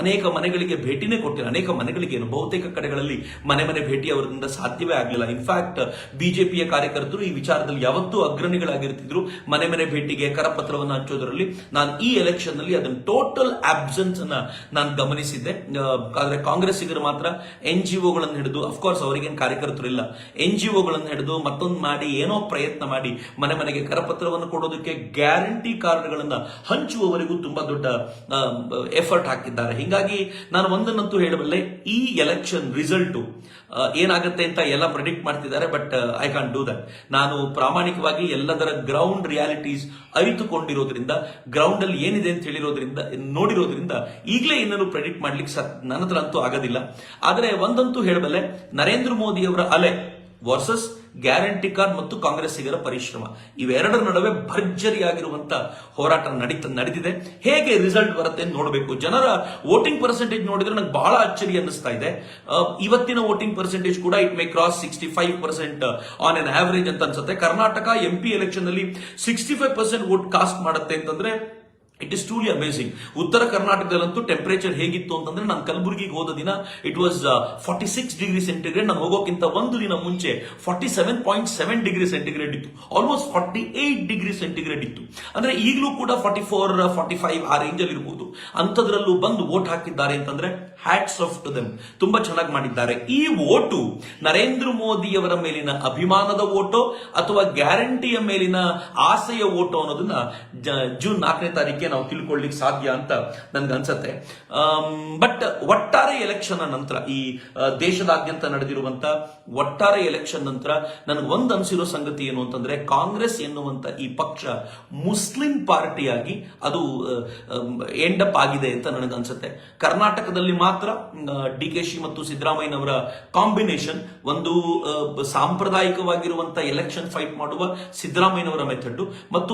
ಅನೇಕ ಮನೆಗಳಿಗೆ ಭೇಟಿನೇ ಕೊಟ್ಟಿಲ್ಲ. ಅನೇಕ ಮನೆಗಳಿಗೆ ಏನು? ಬಹುತೇಕ ಕಡೆಗಳಲ್ಲಿ ಮನೆ ಮನೆ ಭೇಟಿ ಅವರಿಂದ ಸಾಧ್ಯವೇ ಆಗಲಿಲ್ಲ. ಇನ್ಫ್ಯಾಕ್ಟ್ ಬಿಜೆಪಿಯ ಕಾರ್ಯಕರ್ತರು ಈ ವಿಚಾರದಲ್ಲಿ ಯಾವತ್ತೂ ಅಗ್ರಣಿಗಳಾಗಿರ್ತಿದ್ರು. ಮನೆ ಮನೆ ಭೇಟಿಗೆ ಕರಪತ್ರವನ್ನು ಹಂಚೋದರಲ್ಲಿ ನಾನು ಈ ಎಲೆಕ್ಷನ್ನಲ್ಲಿ ಅದನ್ನ ಟೋಟಲ್ ಆಬ್ಸೆನ್ಸ್ ಅನ್ನ ನಾನು ಗಮನಿಸಿದ್ದೆ. ಆದರೆ ಕಾಂಗ್ರೆಸ್ಸಿಗರು ಮಾತ್ರ ಎನ್ ಜಿ ಒಗಳನ್ನು ಹಿಡಿದು ಅಫ್ಕೋರ್ಸ್ ಅವರಿಗೇನು ಕಾರ್ಯಕರ್ತರು ಇಲ್ಲ. ಎನ್ ಜಿ ಒಗಳನ್ನು ಹಿಡಿದು ಮತ್ತೊಂದು ಮಾಡಿ, ಏನೋ ಪ್ರಯತ್ನ ಮಾಡಿ ಮನೆ ಮನೆಗೆ ಕರಪತ್ರವನ್ನು ಕೊಡೋದಕ್ಕೆ ಗ್ಯಾರಂಟಿ ಕಾರ್ಡ್ಗಳನ್ನ ಹಂಚುವವರೆಗೂ ತುಂಬಾ ದೊಡ್ಡ ಎಫರ್ಟ್ ಹಾಕಿದ್ದಾರೆ. ಹೀಗಾಗಿ ನಾನು ಒಂದನ್ನಂತೂ ಹೇಳಬಲ್ಲೆ, ಈ ಎಲೆಕ್ಷನ್ ರಿಸಲ್ಟ್ ಏನಾಗುತ್ತೆ ಅಂತ ಎಲ್ಲ ಪ್ರೆಡಿಕ್ಟ್ ಮಾಡ್ತಿದ್ದಾರೆ but I can't do that ನಾನು ಪ್ರಾಮಾಣಿಕವಾಗಿ ಎಲ್ಲದರ ಗ್ರೌಂಡ್ ರಿಯಾಲಿಟೀಸ್ ಅರಿತುಕೊಂಡಿರೋದ್ರಿಂದ ಗ್ರೌಂಡ್ ಅಲ್ಲಿ ಏನಿದೆ ಅಂತ ಹೇಳಿರೋದ್ರಿಂದ, ನೋಡಿರೋದ್ರಿಂದ ಈಗಲೇ ಇನ್ನೂ ಪ್ರೆಡಿಕ್ಟ್ ಮಾಡ್ಲಿಕ್ಕೆ ನನ್ನ ಹತ್ರ ಅಂತೂ ಆಗೋದಿಲ್ಲ. ಆದರೆ ಒಂದಂತೂ ಹೇಳಬಲ್ಲೆ, ನರೇಂದ್ರ ಮೋದಿ ಅವರ ಅಲೆ ವರ್ಸಸ್, ಗ್ಯಾರಂಟಿ ಕಾರ್ಡ್ ಮತ್ತು ಕಾಂಗ್ರೆಸ್ಸಿಗರ ಪರಿಶ್ರಮ. ಇವೆರಡರ ನಡುವೆ ಭರ್ಜರಿಯಾಗಿರುವಂತ ಹೋರಾಟ ನಡೀತ ನಡೆದಿದೆ ಹೇಗೆ ರಿಸಲ್ಟ್ ಬರುತ್ತೆ ಅಂತ ನೋಡಬೇಕು. ಜನರ ವೋಟಿಂಗ್ ಪರ್ಸೆಂಟೇಜ್ ನೋಡಿದ್ರೆ ನನಗೆ ಬಹಳ ಅಚ್ಚರಿ ಅನ್ನಿಸ್ತಾ ಇದೆ. ಇವತ್ತಿನ ವೋಟಿಂಗ್ ಪರ್ಸೆಂಟೇಜ್ ಕೂಡ it may cross sixty five percent on an average ಅಂತ ಅನ್ಸುತ್ತೆ. ಕರ್ನಾಟಕ ಎಂ ಪಿ ಎಲೆಕ್ಷನ್ ಅಲ್ಲಿ sixty five percent vote cast ಮಾಡುತ್ತೆ ಅಂತಂದ್ರೆ ಇಟ್ ಇಸ್ ಟ್ರೂಲಿ ಅಮೇಸಿಂಗ್ ಉತ್ತರ ಕರ್ನಾಟಕದಲ್ಲಂತೂ ಟೆಂಪರೇಚರ್ ಹೇಗಿತ್ತು ಅಂತಂದ್ರೆ ನಾನು ಕಲಬುರಗಿಗೆ ಹೋದ ದಿನ it was forty six degree centigrade ನಾನು ಹೋಗೋಕ್ಕಿಂತ ಒಂದು ದಿನ ಮುಂಚೆ forty seven point seven degree centigrade ಇತ್ತು. Almost forty eight degree centigrade ಇತ್ತು. ಅಂದ್ರೆ ಈಗಲೂ ಕೂಡ ಫಾರ್ಟಿ ಫೋರ್ ಫಾರ್ಟಿ ಫೈವ್ ಆ ರೇಂಜ್ ಅಲ್ಲಿ ಇರಬಹುದು ಅಂಥದ್ರಲ್ಲೂ ಬಂದು ವೋಟ್ ಹಾಕಿದ್ದಾರೆ ಅಂತಂದ್ರೆ ಹ್ಯಾಟ್ಸ್ ಆಫ್ ಟು ದೆಮ್ ತುಂಬಾ ಚೆನ್ನಾಗಿ ಮಾಡಿದ್ದಾರೆ. ಈ ವೋಟು ನರೇಂದ್ರ ಮೋದಿಯವರ ಮೇಲಿನ ಅಭಿಮಾನದ ಓಟೋ ಅಥವಾ ಗ್ಯಾರಂಟಿಯ ಮೇಲಿನ ಆಸೆಯ ಓಟೋ ಅನ್ನೋದನ್ನ ಜೂನ್ ನಾಲ್ಕನೇ ತಾರೀಕಿಗೆ ನಾವು ತಿಳ್ಕೊಳ್ಳಿಕ್ಕೆ ಸಾಧ್ಯ ಅಂತ ನನ್ಗೆ ಅನ್ಸತ್ತೆ. ಬಟ್ ಒಟ್ಟಾರೆ ಎಲೆಕ್ಷನ್ ನಂತರ ಈ ದೇಶದಾದ್ಯಂತ ನಡೆದಿರುವಂತ ಒಟ್ಟಾರೆ ಎಲೆಕ್ಷನ್ ನಂತರ ನನಗೆ ಒಂದು ಅನ್ಸಿರೋ ಸಂಗತಿ ಏನು ಅಂತಂದ್ರೆ ಕಾಂಗ್ರೆಸ್ ಎನ್ನುವಂತ ಈ ಪಕ್ಷ ಮುಸ್ಲಿಂ ಪಾರ್ಟಿಯಾಗಿ ಅದು ಎಂಡ್ ಅಪ್ ಆಗಿದೆ ಅಂತ ನನಗೆ ಅನ್ಸುತ್ತೆ. ಕರ್ನಾಟಕದಲ್ಲಿ ಮಾತ್ರ ಡಿ ಕೆ ಶಿ ಮತ್ತು ಸಿದ್ದರಾಮಯ್ಯನವರ ಕಾಂಬಿನೇಷನ್ ಒಂದು ಸಾಂಪ್ರದಾಯಿಕವಾಗಿರುವಂತಹ ಸಾಂಪ್ರದಾಯಿಕವಾಗಿರುವಂತ ಎಲೆಕ್ಷನ್ ಫೈಟ್ ಮಾಡುವ ಸಿದ್ದರಾಮಯ್ಯನವರ ಮೆಥಡ್ ಮತ್ತು